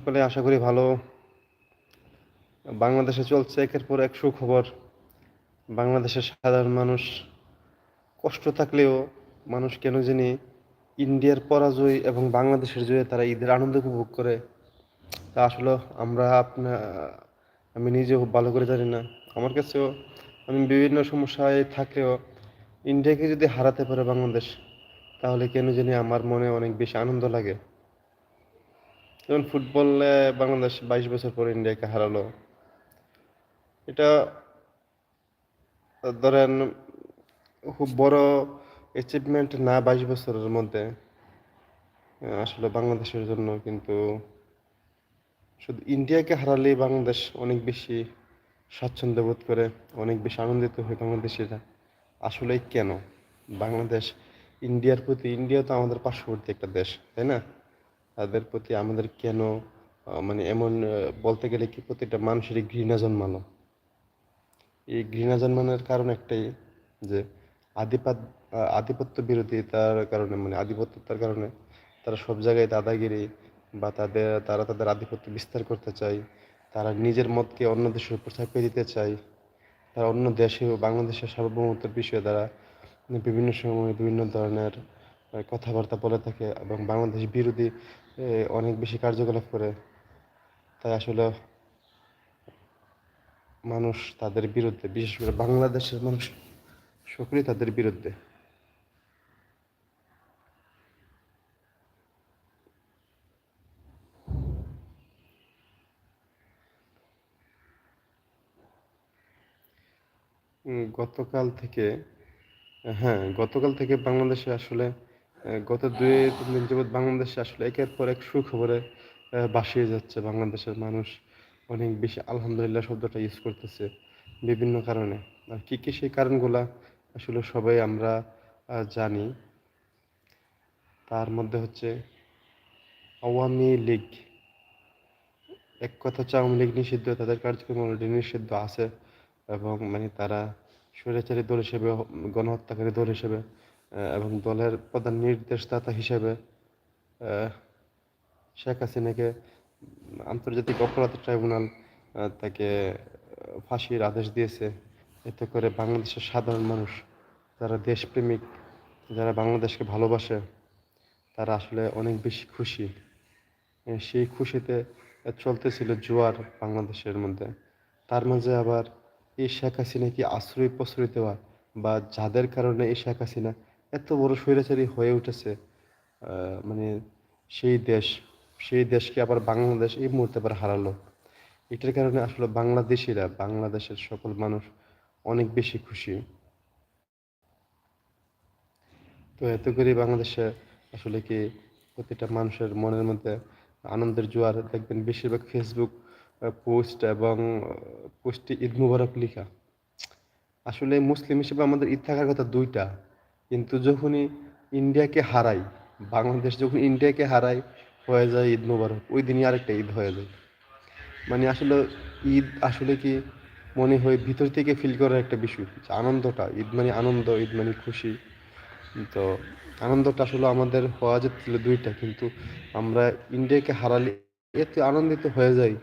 সকলে আশা করি ভালো। বাংলাদেশে চলছে, একের পর এক সুখবর। বাংলাদেশের সাধারণ মানুষ কষ্ট থাকলেও মানুষ কেন জানি ইন্ডিয়ার পরাজয় এবং বাংলাদেশের জয়ে তারা ঈদের আনন্দ উপভোগ করে। তা আসলে আমরা আপনা, আমি নিজেও ভালো করে জানি না। আমার কাছেও আমি বিভিন্ন সমস্যায় থাকলেও ইন্ডিয়াকে যদি হারাতে পারে বাংলাদেশ, তাহলে কেন জানি আমার মনে অনেক বেশি আনন্দ লাগে। যেমন ফুটবলে বাংলাদেশ বাইশ বছর পর ইন্ডিয়াকে হারালো, এটা ধরেন খুব বড় অ্যাচিভমেন্ট না বাইশ বছরের মধ্যে আসলে বাংলাদেশের জন্য কিন্তু শুধু ইন্ডিয়াকে হারালেই বাংলাদেশ অনেক বেশি স্বাচ্ছন্দ্য বোধ করে, অনেক বেশি আনন্দিত হয় বাংলাদেশিরা। আসলে কেন? বাংলাদেশ ইন্ডিয়ার প্রতি, ইন্ডিয়া তো আমাদের পার্শ্ববর্তী একটা দেশ, তাই না? তাদের প্রতি আমাদের কেন মানে এমন বলতে গেলে কি প্রতিটা মানুষেরই ঘৃণা জন্মানো এই ঘৃণা জন্মানোর কারণ একটাই যে আধিপাত আধিপত্য বিরোধিতার কারণে মানে আধিপত্যতার কারণে তারা সব জায়গায় দাদাগিরি বা তাদের, তারা তাদের আধিপত্য বিস্তার করতে চায়, তারা নিজের মতকে অন্য দেশের উপর চাপিয়ে দিতে চায়, তারা অন্য দেশেও বাংলাদেশের সার্বভৌমত্বের বিষয়ে তারা বিভিন্ন সময় বিভিন্ন ধরনের কথাবার্তা বলে থাকে এবং বাংলাদেশ বিরোধী অনেক বেশি কার্যকলাপ করে। তাই আসলে মানুষ তাদের বিরুদ্ধে, বিশেষ করে বাংলাদেশের মানুষ সকলেই তাদের বিরুদ্ধে। গতকাল থেকে হ্যাঁ গতকাল থেকে বাংলাদেশে আসলে গত দুই তিন দিন যাবৎ বাংলাদেশে আসলে একের পর এক সুখবরে ভাসিয়ে যাচ্ছে বাংলাদেশের মানুষ। অনেক বেশি আলহামদুলিল্লাহ শব্দটা ইউজ করতেছে বিভিন্ন কারণে। আর কি কি সেই কারণগুলা আসলে সবাই আমরা জানি। তার মধ্যে হচ্ছে আওয়ামী লীগ। এক কথা হচ্ছে আওয়ামী লীগ নিষিদ্ধ, তাদের কার্যক্রম নিষিদ্ধ আছে এবং মানে তারা স্বৈরাচারী দল হিসেবে, গণহত্যাকারী দল হিসেবে এবং দলের প্রধান নির্দেশদাতা হিসেবে শেখ হাসিনাকে আন্তর্জাতিক অপরাধ ট্রাইব্যুনাল তাকে ফাঁসির আদেশ দিয়েছে। এতে করে বাংলাদেশের সাধারণ মানুষ, যারা দেশপ্রেমিক, যারা বাংলাদেশকে ভালোবাসে, তারা আসলে অনেক বেশি খুশি। সেই খুশিতে চলতেছিল জোয়ার বাংলাদেশের মধ্যে। তার মাঝে আবার এই শেখ হাসিনা কি আশ্রয় প্রশ্রয় দেওয়া বা যাদের কারণে এই শেখ হাসিনা এত বড় স্বৈরাচারী হয়ে উঠেছে মানে সেই দেশ, সেই দেশকে আবার বাংলাদেশ এই মুহূর্তে আবার হারালো। এটার কারণে আসলে বাংলাদেশিরা, বাংলাদেশের সকল মানুষ অনেক বেশি খুশি। তো এত করে বাংলাদেশে আসলে কি প্রতিটা মানুষের মনের মধ্যে আনন্দের জোয়ার, দেখবেন বেশিরভাগ ফেসবুক পোস্ট এবং পোস্টে ঈদ মুবারক লেখা। আসলে মুসলিম হিসেবে আমাদের ঈদ থাকার কথা দুইটা। কিন্তু যখনই ইন্ডিয়াকে হারাই, বাংলাদেশ যখন ইন্ডিয়াকে হারাই, হয়ে যায় ঈদ মুবারক। ওই দিনই আরেকটা ঈদ হয়ে যায়। মানে আসলে ঈদ আসলে কি মনে হয় ভিতর থেকে ফিল করার একটা বিষয়। যে আনন্দটা, ঈদ মানে আনন্দ, ঈদ মানে খুশি। তো আনন্দটা আসলে আমাদের হওয়া যেছিল দুইটা। কিন্তু আমরা ইন্ডিয়াকে হারালে এত আনন্দিত হয়ে যাই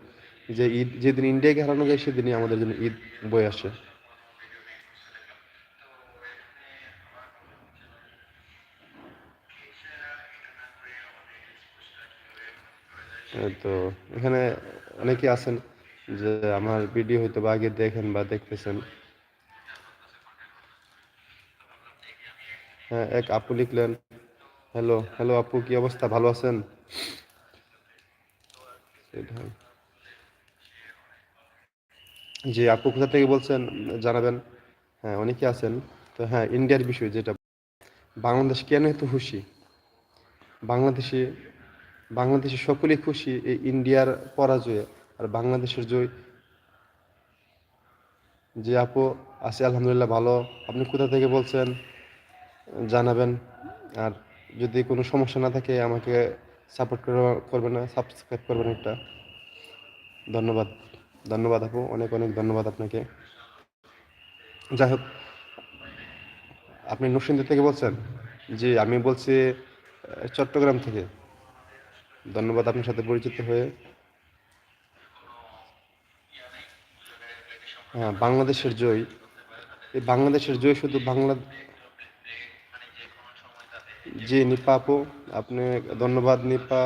যে ঈদ, যেদিন ইন্ডিয়াকে হারানো যায়, সেদিনই আমাদের জন্য ঈদ বয়ে আসে। তো, এখানে অনেকে আছেন যে আমার ভিডিও হয়তো বা আগে দেখেন বা দেখতেছেন। হ্যাঁ এক আপু লিখলেন, হ্যালো হ্যালো আপু, কি অবস্থা? ভালো আছেন। জি, আপু কোথা থেকে বলছেন জানাবেন? হ্যাঁ অনেকে আছেন। তো হ্যাঁ ইন্ডিয়ার বিষয় যেটা, বাংলাদেশ কেন এত খুশি? বাংলাদেশে বাংলাদেশে সকলেই খুশি এই ইন্ডিয়ার পরাজয়ে আর বাংলাদেশের জয়। জি আপু, আছি আলহামদুলিল্লাহ ভালো। আপনি কোথা থেকে বলছেন? জানাবেন। আর যদি কোনো সমস্যা না থাকে, আমাকে সাপোর্ট করবেন না সাবস্ক্রাইব করবেন একটা। ধন্যবাদ। ধন্যবাদ আপু, অনেক অনেক ধন্যবাদ আপনাকে। যাই হোক, আপনি নরসিংদী থেকে বলছেন? জি, আমি বলছি চট্টগ্রাম থেকে। ধন্যবাদ আপনার সাথে পরিচিত হয়ে। হ্যাঁ বাংলাদেশের জয়। এই বাংলাদেশের জয় শুধু বাংলা জি, নিপা আপু, আপনি ধন্যবাদ, নিপা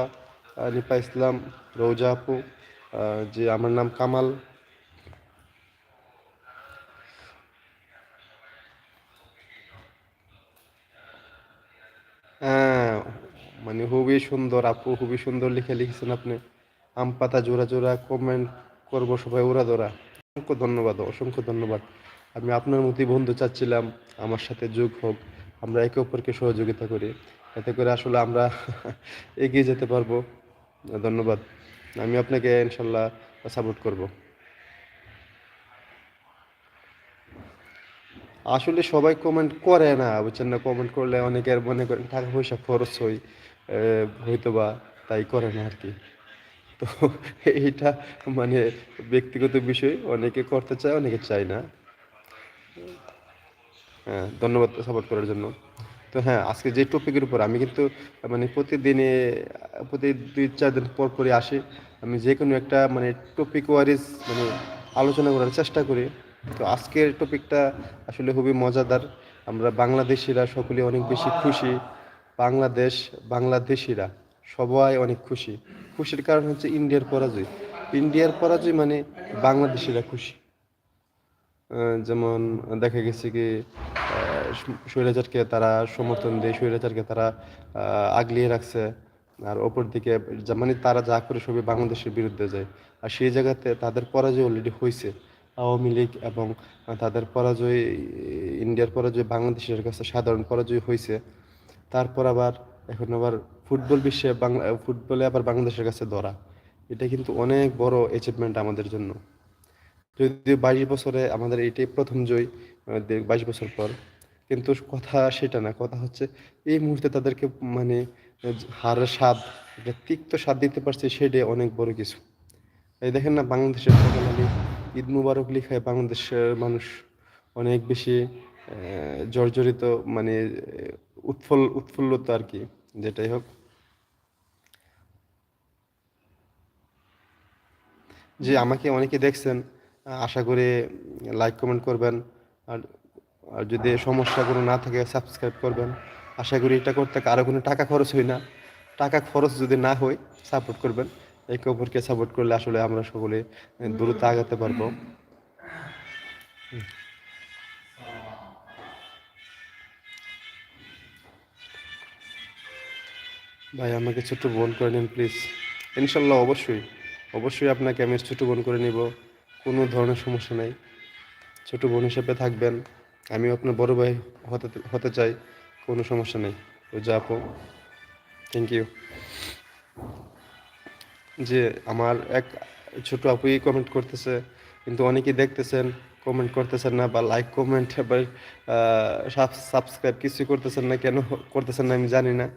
নিপা ইসলাম রৌজা আপু যে আমার নাম কামাল। মানে খুবই সুন্দর আপু খুবই সুন্দর লিখে লিখেছেন আপনি। আম পাতা জোড়া জোড়া কমেন্ট করব সবাই ওরা দোরা। অসংখ্য ধন্যবাদ অসংখ্য ধন্যবাদ। আমি আপনার মতোই বন্ধু চাচ্ছিলাম আমার সাথে যোগ হোক আমরা একে অপরকে সহযোগিতা করি। এতে করে আসলে আমরা এগিয়ে যেতে পারব। ধন্যবাদ। আমি আপনাকে ইনশাল্লাহ সাপোর্ট করব। আসলে সবাই কমেন্ট করে না বুঝছেন না? কমেন্ট করলে অনেকের মনে করেন টাকা পয়সা খরচ আহ, হয়তো বা তাই করে না আর কি। তো এইটা মানে ব্যক্তিগত বিষয়, অনেকে করতে চায়, অনেকে চায় না। হ্যাঁ ধন্যবাদ সাপোর্ট করার জন্য। তো হ্যাঁ আজকে যে টপিকের উপর আমি কিন্তু মানে প্রতিদিনে, প্রতি দুই, চার দিন পর পরই আসি। আমি যে কোনো একটা মানে টপিক ওয়ারিজ মানে আলোচনা করার চেষ্টা করি। তো আজকের টপিকটা আসলে খুবই মজাদার। আমরা বাংলাদেশিরা সকলে অনেক বেশি খুশি। বাংলাদেশ, বাংলাদেশিরা সবাই অনেক খুশি। খুশির কারণ হচ্ছে ইন্ডিয়ার পরাজয়। ইন্ডিয়ার পরাজয় মানে বাংলাদেশিরা খুশি। যেমন দেখা গেছে কি স্বৈরাচারকে তারা সমর্থন দেয়, স্বৈরাচারকে তারা আগলিয়ে রাখছে। আর ওপর দিকে মানে তারা যা করে সবই বাংলাদেশের বিরুদ্ধে যায়। আর সেই জায়গাতে তাদের পরাজয় অলরেডি হয়েছে। আওয়ামী লীগ এবং তাদের পরাজয়, ইন্ডিয়ার পরাজয় বাংলাদেশের কাছে সাধারণ পরাজয় হয়েছে। তারপর আবার এখন আবার ফুটবল বিশ্বে বাংলা, ফুটবলে আবার বাংলাদেশের কাছে ধরা। এটা কিন্তু অনেক বড় অ্যাচিভমেন্ট আমাদের জন্য। যদিও বাইশ বছরে আমাদের এটাই প্রথম জয় বাইশ বছর পর। কিন্তু কথা সেটা না, কথা হচ্ছে এই মুহূর্তে তাদেরকে মানে হারের স্বাদ, একটা তিক্ত স্বাদ দিতে পারছে সেটাই অনেক বড় কিছু। এই দেখেন না, বাংলাদেশের আলী, ঈদ মুবারক লিখায় বাংলাদেশের মানুষ অনেক বেশি জর্জরিত মানে আহ, উৎফুল্ল উৎফুল্লতা আর কি যেটাই হোক। যে আমাকে অনেকে দেখছেন আশা করি লাইক কমেন্ট করবেন আর আর যদি সমস্যা কোনো না থাকে সাবস্ক্রাইব করবেন। আশা করি এটা করতে কারও কোনো টাকা খরচ হয় না। টাকা খরচ যদি না হয় সাপোর্ট করবেন। একে অপরকে সাপোর্ট করলে আসলে আমরা সকলে দ্রুত আগাতে পারব। ভাই, আমাকে ছোট বোন করে নিন প্লিজ ইনশাল্লাহ অবশ্যই অবশ্যই আপনাকে আমি ছোট বোন করে নিব, কোনো ধরনের সমস্যা নাই। ছোট বোন হিসেবে থাকবেন, আমিও আপনার বড় ভাই হতে হতে চাই, কোনো সমস্যা নেই। তো যা আপু থ্যাংক ইউ যে আমার এক ছোট আপুই কমেন্ট করতেছে, কিন্তু অনেকেই দেখতেছেন কমেন্ট করতেছেন না বা লাইক কমেন্ট বা সাবস্ক্রাইব কিছুই করতেছেন না, কেন করতেছেন না আমি জানি না।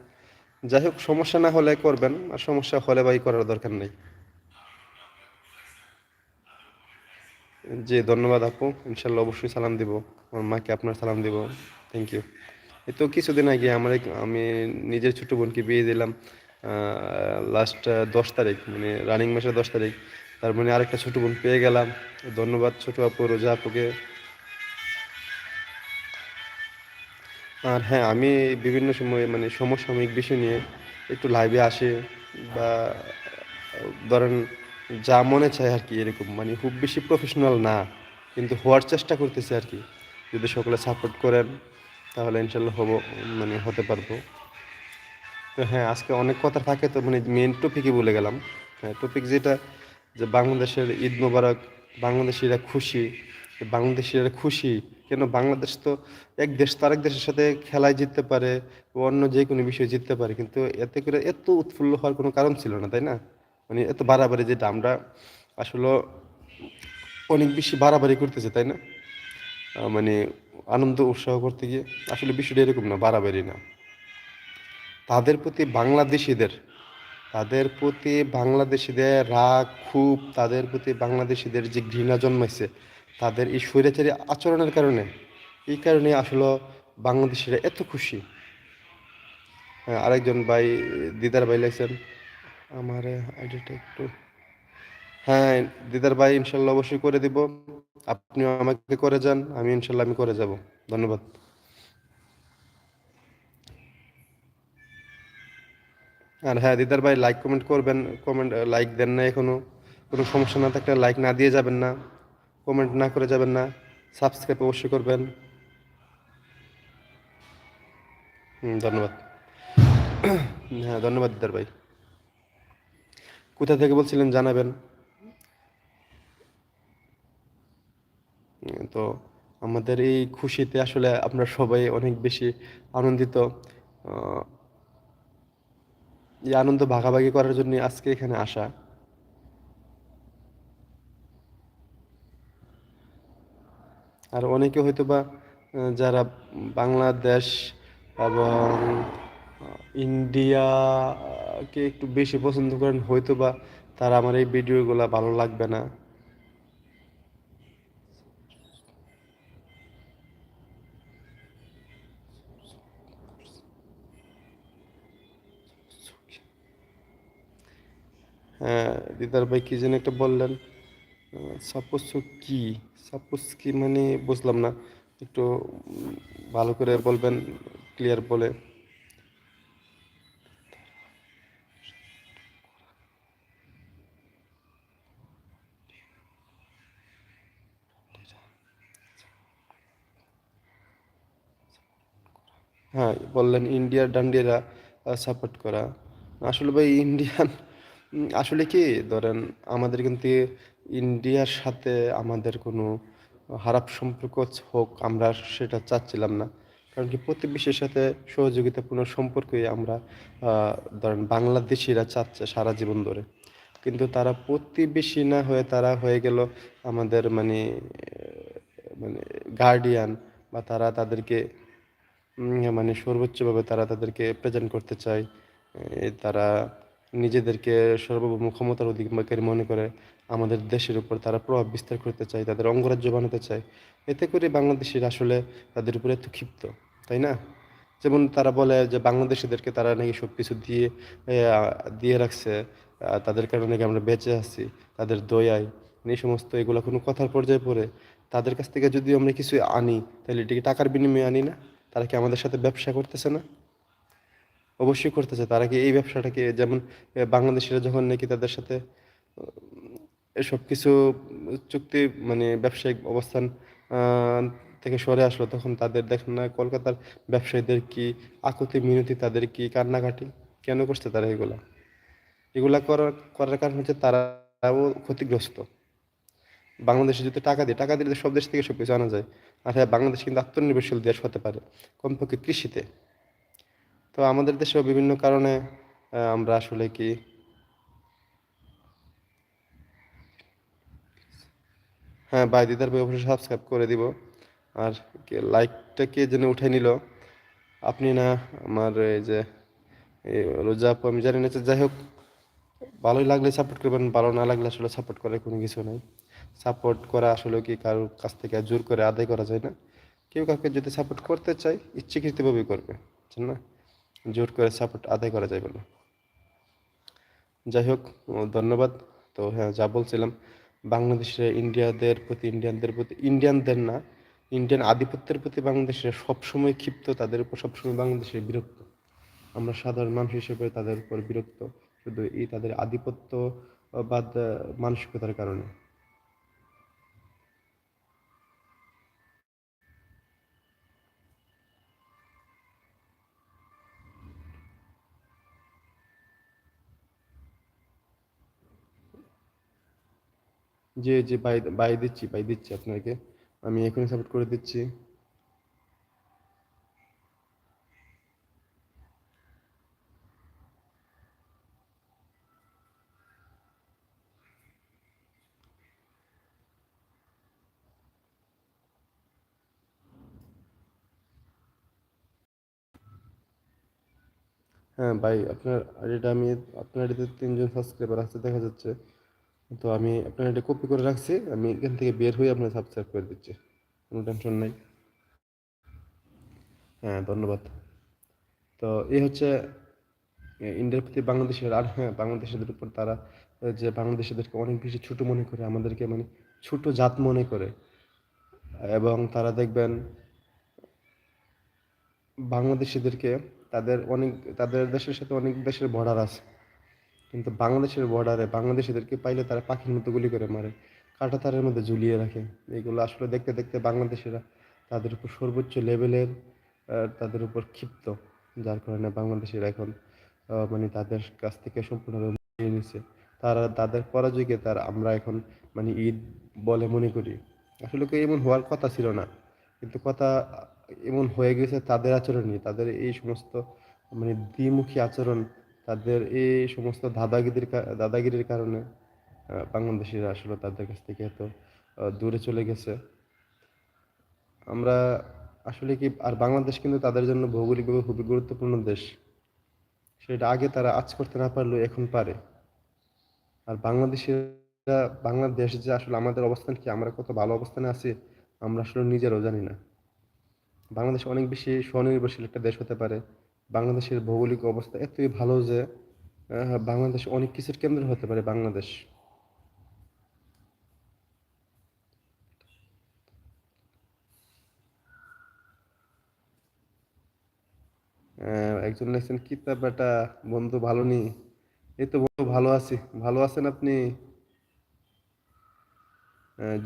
যাই হোক সমস্যা না হলে করবেন, আর সমস্যা হলে ভাই করার দরকার নেই। জি, ধন্যবাদ আপু। ইনশাল্লাহ অবশ্যই সালাম দিব। আমার মাকে আপনার সালাম দিব। থ্যাংক ইউ এই তো কিছুদিন আগে আমার আমি নিজের ছোট বোনকে বিয়ে দিলাম লাস্ট দশ তারিখ মানে রানিং মাসের দশ তারিখ। তার মানে আরেকটা ছোট বোন পেয়ে গেলাম। ধন্যবাদ ছোট আপু, রোজা আপুকে। আর হ্যাঁ আমি বিভিন্ন সময় মানে সমসাময়িক বিষয় নিয়ে একটু লাইভে আসি বা, ধরেন যা মনে চায় আর কি এরকম মানে খুব বেশি প্রফেশনাল না, কিন্তু হওয়ার চেষ্টা করতেছি আর কি। যদি সকলে সাপোর্ট করেন, তাহলে ইনশাল্লাহ হব মানে হতে পারব। তো হ্যাঁ আজকে অনেক কথা থাকে তো মানে মেন টপিকই বলে গেলাম। হ্যাঁ টপিক যেটা, যে বাংলাদেশের ঈদ মোবারক, বাংলাদেশিরা খুশি বাংলাদেশিরা খুশি কেন বাংলাদেশ তো এক দেশ তো আরেক দেশের সাথে খেলায় জিততে পারে অন্য যে কোনো বিষয়ে জিততে পারে, কিন্তু এতে করে এত উৎফুল্ল হওয়ার কোনো কারণ ছিল না, তাই না? মানে এত বাড়াবাড়ি যেটা আমরা আসলে অনেক বেশি বাড়াবাড়ি করতেছে, তাই না? মানে আনন্দ উৎসাহ করতে গিয়ে আসলে বিষয়টা এরকম না, বাড়াবাড়ি না। তাদের প্রতি বাংলাদেশিদের, তাদের প্রতি বাংলাদেশিদের রাগ খুব তাদের প্রতি বাংলাদেশিদের যে ঘৃণা জন্মাইছে তাদের এই স্বৈরাচারী আচরণের কারণে, এই কারণে আসলে বাংলাদেশিরা এত খুশি। হ্যাঁ আরেকজন ভাই, দিদার ভাই লাগছেন আমার আইডিটা একটু হ্যাঁ দিদার ভাই ইনশাল্লাহ অবশ্যই করে দিব। আপনিও আমাকে করে যান, আমি ইনশাল্লাহ আমি করে যাব। ধন্যবাদ। আর হ্যাঁ দিদার ভাই লাইক কমেন্ট করবেন কমেন্ট লাইক দেন না এখনও। কোনো সমস্যা না থাকলে লাইক না দিয়ে যাবেন না। কমেন্ট না করে যাবেন না সাবস্ক্রাইব অবশ্যই করবেন। ধন্যবাদ। হ্যাঁ ধন্যবাদ দিদার ভাই। কোথা থেকে বলছিলেন জানাবেন? তো আমাদের এই খুশিতে আসলে আমরা সবাই অনেক বেশি আনন্দিত। এই আনন্দ ভাগাভাগি করার জন্য আজকে এখানে আসা। আর অনেকে হয়তো বা যারা বাংলাদেশ এবং ইন্ডিয়াকে একটু বেশি পছন্দ করেন হয়তো বা তারা আমার এই ভিডিওগুলো ভালো লাগবে না। হ্যাঁ দিদার ভাই কি যেন একটা বললেন সাপোজ কি? সাপোজ কি মানে বুঝলাম না। একটু ভালো করে বলবেন ক্লিয়ার বলে। হ্যাঁ বললেন ইন্ডিয়ার ডান্ডিয়ারা সাপোর্ট করা। আসলে ভাই, ইন্ডিয়ান, আসলে কি, ধরেন আমাদের কিন্তু ইন্ডিয়ার সাথে আমাদের কোনো খারাপ সম্পর্ক হোক, আমরা সেটা চাচ্ছিলাম না। কারণ কি প্রতিবেশীর সাথে সহযোগিতাপূর্ণ সম্পর্কই আমরা ধরেন বাংলাদেশিরা চাচ্ছে সারা জীবন ধরে। কিন্তু তারা প্রতিবেশী না হয়ে তারা হয়ে গেল আমাদের মানে মানে গার্ডিয়ান বা তারা তাদেরকে মানে সর্বোচ্চভাবে তারা তাদেরকে প্রেজেন্ট করতে চায়। তারা নিজেদেরকে সর্বভৌম ক্ষমতার অধিকারী মনে করে আমাদের দেশের উপর তারা প্রভাব বিস্তার করতে চায়, তাদের অঙ্গরাজ্য বানাতে চায়। এতে করে বাংলাদেশের আসলে তাদের উপরে এত ক্ষিপ্ত, তাই না? যেমন তারা বলে যে বাংলাদেশিদেরকে তারা নাকি সব কিছু দিয়ে দিয়ে রাখছে তাদের কারণে নাকি আমরা বেঁচে আছি, তাদের দয়ায়। এই সমস্ত এগুলো কোনো কথার পর্যায়ে পড়ে। তাদের কাছ থেকে যদি আমরা কিছু আনি, তাহলে এটিকে টাকার বিনিময়ে আনি না? তারা কি আমাদের সাথে ব্যবসা করতেছে না? অবশ্যই করতেছে। তারা কি এই ব্যবসাটাকে যেমন বাংলাদেশিরা যখন নাকি তাদের সাথে এসব কিছু চুক্তি মানে ব্যবসায়িক অবস্থান থেকে সরে আসলো, তখন তাদের দেখেন না কলকাতার ব্যবসায়ীদের কি আকুতি, মিনতি, তাদের কি কান্নাকাটি? কেন করছে তারা এগুলা? এগুলা করার করার কারণ হচ্ছে তারাও ক্ষতিগ্রস্ত। বাংলাদেশে যদি টাকা দিয়ে, টাকা দিলে সব দেশ থেকে সব কিছু আনা যায়। আর হ্যাঁ বাংলাদেশ কিন্তু আত্মনির্ভরশীল দেশ হতে পারে, কমপক্ষে কৃষিতে। তো আমাদের দেশেও বিভিন্ন কারণে আমরা আসলে কি হ্যাঁ ভাই দিদার ভাই অবশ্যই সাবস্ক্রাইব করে দিব। আর লাইকটা কে যেন উঠে নিল। আপনি না আমার এই যে রোজা আমি জানি না যে যাই হোক, ভালোই লাগলে সাপোর্ট করবেন, ভালো না লাগলে আসলে সাপোর্ট করার কোনো কিছু নাই। সাপোর্ট করা আসলে কি কারোর কাছ থেকে জোর করে আদায় করা যায় না। কেউ কাউকে যদি সাপোর্ট করতে চায়, ইচ্ছাকৃতভাবেই করবে বুঝছেন না? জোর করে সাপোর্ট আদায় করা যাবে না। যাই হোক ধন্যবাদ। তো হ্যাঁ যা বলছিলাম বাংলাদেশের ইন্ডিয়াদের প্রতি, ইন্ডিয়ানদের প্রতি, ইন্ডিয়ানদের না, ইন্ডিয়ান আধিপত্যের প্রতি বাংলাদেশের সবসময় ক্ষিপ্ত, তাদের উপর সবসময় বাংলাদেশের বিরক্ত। আমরা সাধারণ মানুষ হিসেবে তাদের উপর বিরক্ত, শুধু এই তাদের আধিপত্যবাদ, মানসিকতার কারণে। যে যে বাই বাই দিচ্ছি বাই দিচ্ছি আপনাকে। আমি এখনই সাপোর্ট করে দিচ্ছি। হ্যাঁ ভাই, আপনার আইডিটা আমি, আপনার আইডিতে তিনজন সাবস্ক্রাইবার আছে, দেখা যাচ্ছে। তো আমি আপনার এটা কপি করে রাখছি। আমি এখান থেকে বের হয়ে আপনার সাবস্ক্রাইব করে দিচ্ছি। কোনো টেনশন নাই। হ্যাঁ ধন্যবাদ। তো এই হচ্ছে ইন্ডিয়ার প্রতি বাংলাদেশের আর হ্যাঁ বাংলাদেশের উপর তারা যে বাংলাদেশিদেরকে অনেক বেশি ছোট মনে করে, আমাদেরকে মানে ছোট জাত মনে করে। এবং তারা দেখবেন, বাংলাদেশিদেরকে তাদের অনেক, তাদের দেশের সাথে অনেক দেশের বর্ডার আছে। কিন্তু বাংলাদেশের বর্ডারে বাংলাদেশিদেরকে পাইলে তারা পাখির মতো গুলি করে মারে, কাঁটা তারের মধ্যে ঝুলিয়ে রাখে। এগুলো আসলে দেখতে দেখতে বাংলাদেশিরা তাদের উপর সর্বোচ্চ লেভেলের তাদের উপর ক্ষিপ্ত, যার কারণে বাংলাদেশিরা এখন মানে তাদের কাছ থেকে সম্পূর্ণভাবে নিয়ে তারা, তাদের পরাজয়কে তার আমরা এখন মানে ঈদ বলে মনে করি। আসলে কি এমন হওয়ার কথা ছিল না, কিন্তু কথা এমন হয়ে গেছে তাদের আচরণই তাদের এই সমস্ত মানে দ্বিমুখী আচরণ তাদের এই সমস্ত দাদাগিরির দাদাগিরির কারণে বাংলাদেশিরা আসলে তাদের কাছ থেকে এত দূরে চলে গেছে। আমরা আসলে কি, আর বাংলাদেশ কিন্তু তাদের জন্য ভৌগোলিকভাবে খুবই গুরুত্বপূর্ণ দেশ। সেটা আগে তারা আজ করতে না পারলেও এখন পারে। আর বাংলাদেশিরা, বাংলাদেশ যে আসলে আমাদের অবস্থান কি, আমরা কত ভালো অবস্থানে আছি, আমরা আসলে নিজেরাও জানি না। বাংলাদেশ অনেক বেশি স্বনির্ভরশীল একটা দেশ হতে পারে। বাংলাদেশের ভৌগোলিক অবস্থা এতই ভালো যে বাংলাদেশ অনেক কিছুর কেন্দ্র হতে পারে বাংলাদেশ। একজন লেখছেন কিতাব বেটা? বন্ধু ভালো নেই এই তো বন্ধু, ভালো আছি। ভালো আছেন আপনি?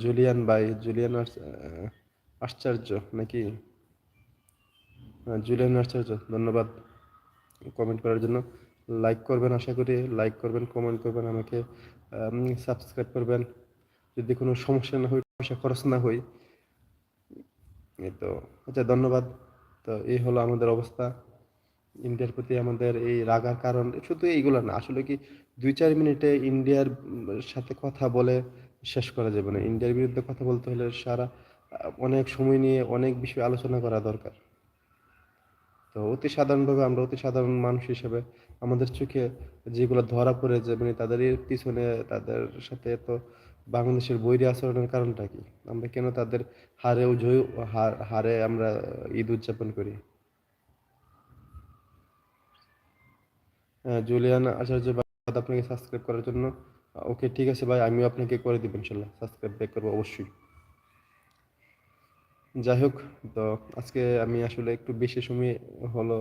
জুলিয়ান ভাই, জুলিয়ান আশ্চর্য, নাকি? জুলিয়ান আশ্চর্য ধন্যবাদ কমেন্ট করার জন্য। লাইক করবেন আশা করি লাইক করবেন কমেন্ট করবেন, আমাকে সাবস্ক্রাইব করবেন। যদি কোনো সমস্যা না হয় পয়সা খরচ না হই এই তো আচ্ছা ধন্যবাদ। তো এই হলো আমাদের অবস্থা। ইন্ডিয়ার প্রতি আমাদের এই রাগার কারণ, শুধু এইগুলো না, আসলে কি দুই চার মিনিটে ইন্ডিয়ার সাথে কথা বলে শেষ করা যাবে না। ইন্ডিয়ার বিরুদ্ধে কথা বলতে হলে সারা অনেক সময় নিয়ে অনেক বিষয় আলোচনা করা দরকার। তো অতি সাধারণভাবে আমরা অতি সাধারণ মানুষ হিসেবে আমাদের চোখে যেগুলো ধরা পড়ে যে মানে তাদের পিছনে তাদের সাথে এত বাংলাদেশের বৈরী আচরণের কারণটা কি? আমরা কেন তাদের হারেও জয় হারে আমরা ঈদ উদযাপন করি? জুলিয়ান আচার্য আপনাকে সাবস্ক্রাইব করার জন্য। ওকে ঠিক আছে ভাই, আমিও আপনাকে করে দিব ইনশাল্লাহ। সাবস্ক্রাইব ব্যাক করব অবশ্যই। যাই হোক তো আজকে আমি আসলে একটু বেশি সময় হলো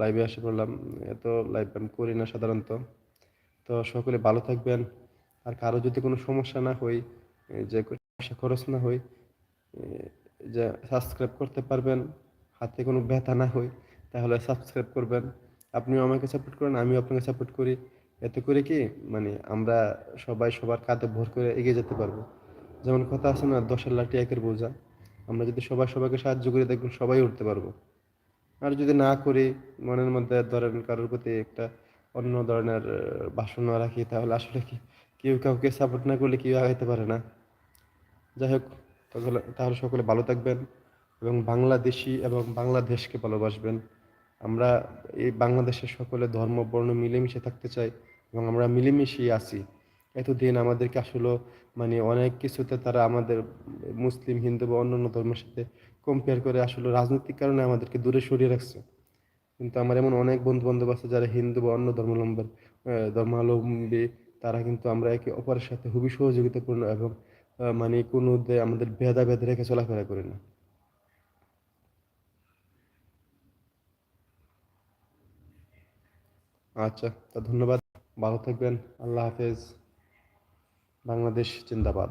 লাইভে আসে পড়লাম এত লাইভ আমি করি না সাধারণত। তো সকলে ভালো থাকবেন। আর কারও যদি কোনো সমস্যা না হয় যে পয়সা খরচ না হয় যে সাবস্ক্রাইব করতে পারবেন, হাতে কোনো ব্যথা না হয়, তাহলে সাবস্ক্রাইব করবেন। আপনিও আমাকে সাপোর্ট করেন, আমিও আপনাকে সাপোর্ট করি। এতে করে কি মানে আমরা সবাই সবার কাঁধে ভর করে এগিয়ে যেতে পারব। যেমন কথা আছে না, দশের লাঠি একের বোঝা। আমরা যদি সবাই সবাইকে সাহায্য করি দেখবেন সবাই উঠতে পারব। আর যদি না করি মনের মধ্যে ধরেন কারোর প্রতি একটা অন্য ধরনের বাসনা রাখি, তাহলে আসলে কি কেউ কাউকে সাপোর্ট না করলে কেউ আগাইতে পারে না? যাই হোক, তাহলে তাহলে সকলে ভালো থাকবেন এবং বাংলাদেশি এবং বাংলাদেশকে ভালোবাসবেন। আমরা এই বাংলাদেশের সকলে ধর্ম বর্ণ মিলেমিশে থাকতে চাই এবং আমরা মিলেমিশেই আছি। এতদিন আমাদেরকে আসলে মানে অনেক কিছুতে তারা আমাদের মুসলিম, হিন্দু বা অন্যান্য ধর্মের সাথে কম্পেয়ার করে আসলে রাজনৈতিক কারণে আমাদেরকে দূরে সরিয়ে রাখছে। কিন্তু আমার এমন অনেক বন্ধু বান্ধব আছে যারা হিন্দু বা অন্য ধর্মাবলম্বী ধর্মাবলম্বী, তারা কিন্তু আমরা একে অপরের সাথে খুবই সহযোগিতাপূর্ণ এবং মানে কোনো আমাদের ভেদা ভেদাভেদ রেখে চলাফেরা করি না। আচ্ছা তা ধন্যবাদ। ভালো থাকবেন। আল্লাহ হাফেজ। বাংলাদেশ জিন্দাবাদ।